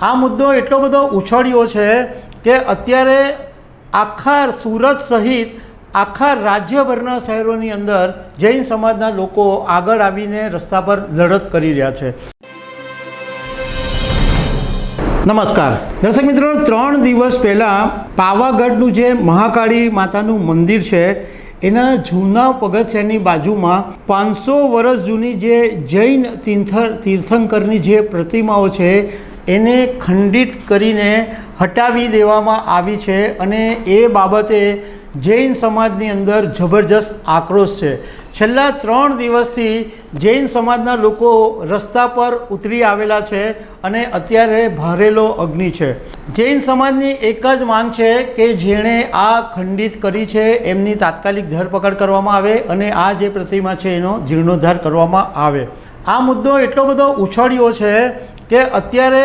આ મુદ્દો એટલો બધો ઉછળ્યો છે કે અત્યારે આખા સુરત સહિત આખા રાજ્યભરના શહેરોની અંદર જૈન સમાજના લોકો આગળ આવીને રસ્તા પર લડત કરી રહ્યા છે. નમસ્કાર. દર્શક મિત્રો, ત્રણ દિવસ પહેલાં પાવાગઢનું જે મહાકાળી માતાનું મંદિર છે, એના જૂના પગથિયાની બાજુમાં પાંચસો વર્ષ જૂની જે જૈન તીર્થ, તીર્થંકરની જે પ્રતિમાઓ છે એને ખંડિત કરીને હટાવી દેવામાં આવી છે અને એ બાબતે જૈન સમાજની અંદર જબરજસ્ત આક્રોશ છે. છેલ્લા ત્રણ દિવસથી જૈન સમાજના લોકો રસ્તા પર ઉતરી આવેલા છે અને અત્યારે ભારેલો અગ્નિ છે. જૈન સમાજની એક જ માંગ છે કે જેણે આ ખંડિત કરી છે એમની તાત્કાલિક ધરપકડ કરવામાં આવે અને આ જે પ્રતિમા છે એનો જીર્ણોદ્ધાર કરવામાં આવે. આ મુદ્દો એટલો બધો ઉછળ્યો છે કે અત્યારે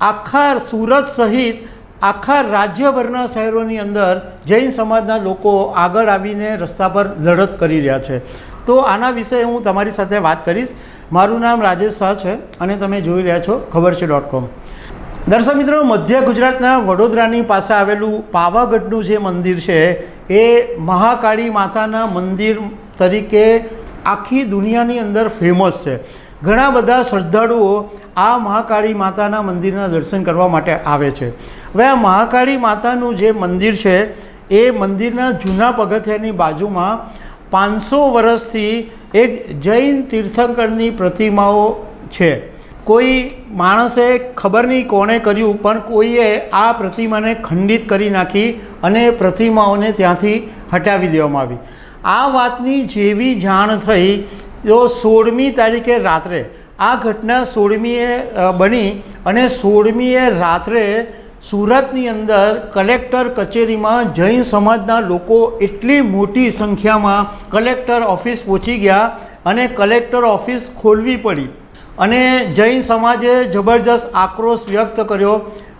આખા સુરત સહિત આખા રાજ્યભરના શહેરોની અંદર જૈન સમાજના લોકો આગળ આવીને રસ્તા પર લડત કરી રહ્યા છે. તો આના વિશે હું તમારી સાથે વાત કરીશ. મારું નામ રાજેશ શાહ છે અને તમે જોઈ રહ્યા છો ખબર છે ડોટ કોમ. દર્શક મિત્રો, મધ્ય ગુજરાતના વડોદરાની પાસે આવેલું પાવાગઢનું જે મંદિર છે, એ મહાકાળી માતાના મંદિર તરીકે આખી દુનિયાની અંદર ફેમસ છે. ઘણા બધા શ્રદ્ધાળુઓ આ મહાકાળી માતાના મંદિરના દર્શન કરવા માટે આવે છે. હવે આ મહાકાળી માતાનું જે મંદિર છે, એ મંદિરના જૂના પગથિયાની બાજુમાં પાંચસો વર્ષથી એક જૈન તીર્થંકરની પ્રતિમાઓ છે. કોઈ માણસે ખબર નહીં કોણે કર્યું, પણ કોઈએ આ પ્રતિમાને ખંડિત કરી નાખી અને પ્રતિમાઓને ત્યાંથી હટાવી દેવામાં આવી. આ વાતની જેવી જાણ થઈ તો સોળમી તારીખે રાત્રે આ ઘટના સોળમીએ બની અને સોળમીએ રાત્રે સુરતની અંદર કલેક્ટર કચેરીમાં જૈન સમાજના લોકો એટલી મોટી સંખ્યામાં કલેક્ટર ઓફિસ પહોંચી ગયા અને કલેક્ટર ઓફિસ ખોલવી પડી. અને જૈન સમાજે જબરજસ્ત આક્રોશ વ્યક્ત કર્યો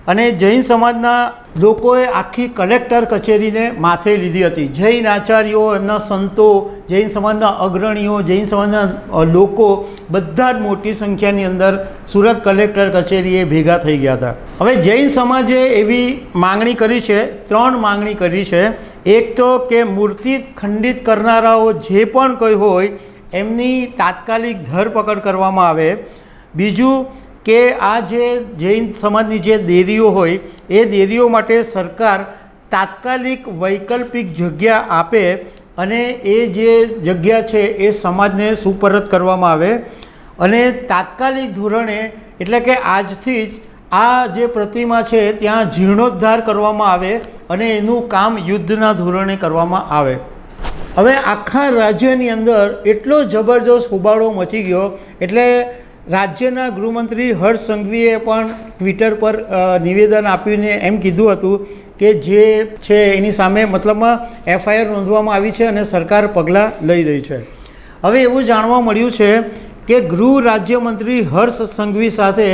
અને જૈન સમાજના લોકોએ આખી કલેક્ટર કચેરીને માથે લીધી હતી. જૈન આચાર્યો, એમના સંતો, જૈન સમાજના અગ્રણીઓ, જૈન સમાજના લોકો બધા જ મોટી સંખ્યાની અંદર સુરત કલેક્ટર કચેરીએ ભેગા થઈ ગયા હતા. હવે જૈન સમાજે એવી માંગણી કરી છે, ત્રણ માંગણી કરી છે. એક તો કે મૂર્તિ ખંડિત કરનારાઓ જે પણ કોઈ હોય, એમની તાત્કાલિક ધરપકડ કરવામાં આવે. બીજું કે આ જે જૈન સમાજની જે દેરીઓ હોય, એ દેરીઓ માટે સરકાર તાત્કાલિક વૈકલ્પિક જગ્યા આપે અને એ જે જગ્યા છે, એ સમાજને સુપરત કરવામાં આવે. અને તાત્કાલિક ધોરણે, એટલે કે આજથી જ આ જે પ્રતિમા છે, ત્યાં જીર્ણોદ્ધાર કરવામાં આવે અને એનું કામ યુદ્ધના ધોરણે કરવામાં આવે. હવે આખા રાજ્યની અંદર એટલો જબરજસ્ત હોબાળો મચી ગયો, એટલે રાજ્યના ગૃહમંત્રી હર્ષ સંઘવીએ પણ ટ્વિટર પર નિવેદન આપીને એમ કીધું હતું કે જે છે એની સામે મતલબમાં એફઆઈઆર નોંધવામાં આવી છે અને સરકાર પગલાં લઈ રહી છે. હવે એવું જાણવા મળ્યું છે કે ગૃહ રાજ્યમંત્રી હર્ષ સંઘવી સાથે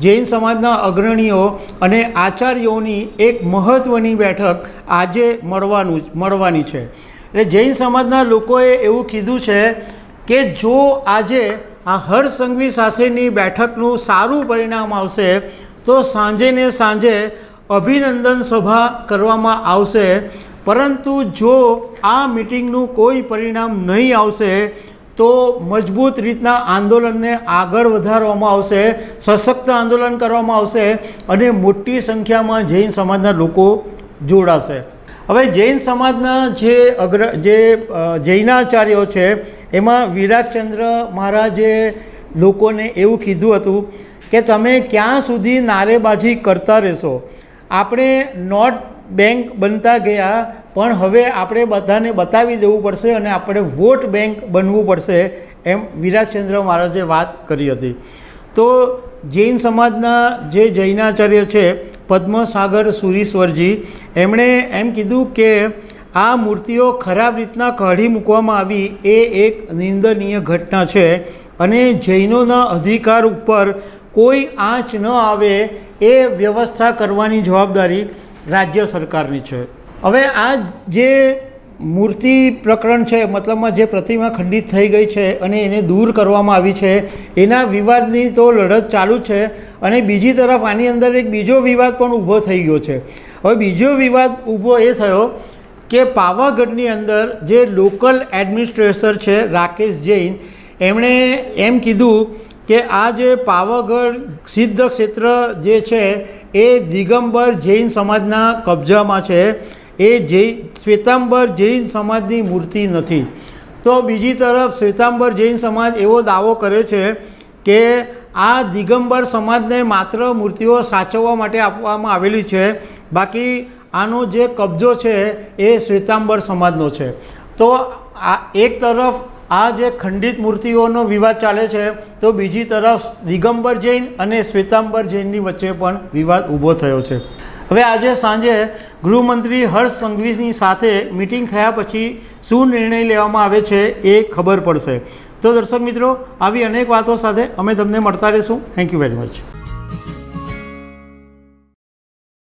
જૈન સમાજના અગ્રણીઓ અને આચાર્યોની એક મહત્ત્વની બેઠક આજે મળવાનું મળવાની છે. એટલે જૈન સમાજના લોકોએ એવું કીધું છે કે જો આજે આ હર્ષ સંઘવી સાથેની બેઠકનું સારું પરિણામ આવશે તો સાંજે ને સાંજે અભિનંદન સભા કરવામાં આવશે. પરંતુ જો આ મિટિંગનું કોઈ પરિણામ નહીં આવશે, તો મજબૂત રીતના આંદોલનને આગળ વધારવામાં આવશે, સશક્ત આંદોલન કરવામાં આવશે અને મોટી સંખ્યામાં જૈન સમાજના લોકો જોડાશે. હવે જૈન સમાજના જે અગ્ર, જે જૈનાચાર્યો છે, એમાં વિરાટચંદ્ર મહારાજે લોકોને એવું કીધું હતું કે તમે ક્યાં સુધી નારેબાજી કરતા રહેશો? આપણે નોટ બેંક બનતા ગયા, પણ હવે આપણે બધાને બતાવી દેવું પડશે અને આપણે વોટ બેંક બનવું પડશે, એમ વિરાટચંદ્ર મહારાજે વાત કરી હતી. તો જૈન સમાજના જે જૈનાચાર્ય છે પદ્મસાગર સુરીશ્વરજી. એમણે એમ કીધું કે આ મૂર્તિઓ ખરાબ રીતના કાઢી મૂકવામાં આવી એ એક નિંદનીય ઘટના છે અને જૈનોના અધિકાર ઉપર કોઈ આંચ ન આવે એ વ્યવસ્થા કરવાની જવાબદારી રાજ્ય સરકારની છે. હવે આ જે મૂર્તિ પ્રકરણ છે, મતલબમાં જે પ્રતિમા ખંડિત થઈ ગઈ છે અને એને દૂર કરવામાં આવી છે, એના વિવાદની તો લડત ચાલુ છે અને બીજી તરફ આની અંદર એક બીજો વિવાદ પણ ઊભો થઈ ગયો છે. હવે બીજો વિવાદ ઊભો એ થયો કે પાવાગઢની અંદર જે લોકલ એડમિનિસ્ટ્રેટર છે, રાકેશ જૈન, એમણે એમ કીધું કે આ જે પાવાગઢ સિદ્ધ ક્ષેત્ર જે છે, એ દિગંબર જૈન સમાજના કબજામાં છે. એ જૈ શ્વેતાંબર જૈન સમાજની મૂર્તિ નથી. તો બીજી તરફ શ્વેતાંબર જૈન સમાજ એવો દાવો કરે છે કે આ દિગંબર સમાજને માત્ર મૂર્તિઓ સાચવવા માટે આપવામાં આવેલી છે. બાકી આનો જે કબજો છે એ શ્વેતાંબર સમાજનો છે. તો આ એક તરફ આ જે ખંડિત મૂર્તિઓનો વિવાદ ચાલે છે, તો બીજી તરફ દિગંબર જૈન અને શ્વેતાંબર જૈનની વચ્ચે પણ વિવાદ ઊભો થયો છે. હવે આજે સાંજે ગૃહમંત્રી હર્ષ સંઘવીની સાથે મિટિંગ થયા પછી શું નિર્ણય લેવામાં આવે છે એ ખબર પડશે. તો દર્શક મિત્રો, આવી અનેક વાતો સાથે અમે તમને મળતા રહીશું. Thank you very much